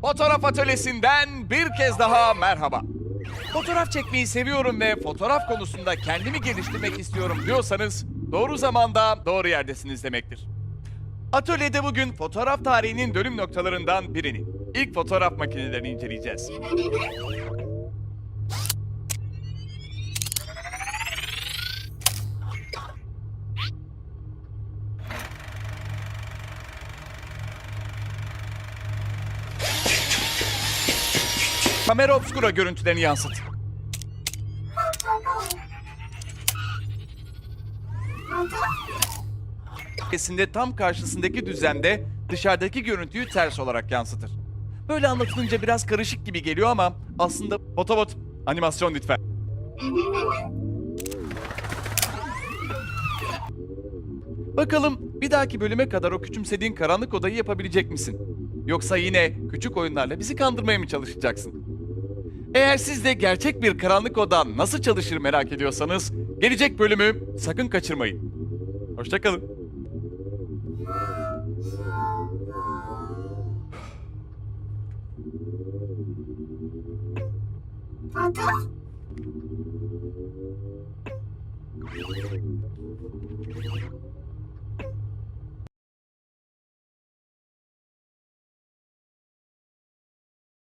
Fotoğraf atölyesinden bir kez daha merhaba. Fotoğraf çekmeyi seviyorum ve fotoğraf konusunda kendimi geliştirmek istiyorum diyorsanız doğru zamanda doğru yerdesiniz demektir. Atölyede bugün fotoğraf tarihinin dönüm noktalarından birini, ilk fotoğraf makinelerini inceleyeceğiz. Kamera obskura görüntülerini yansıt. Kesinlikle tam karşısındaki düzlemde dışarıdaki görüntüyü ters olarak yansıtır. Böyle anlatılınca biraz karışık gibi geliyor ama aslında Otobot animasyon lütfen. Bakalım bir dahaki bölüme kadar o küçümsediğin karanlık odayı yapabilecek misin? Yoksa yine küçük oyunlarla bizi kandırmaya mı çalışacaksın? Eğer siz de gerçek bir karanlık oda nasıl çalışır merak ediyorsanız gelecek bölümü sakın kaçırmayın. Hoşçakalın. Foto?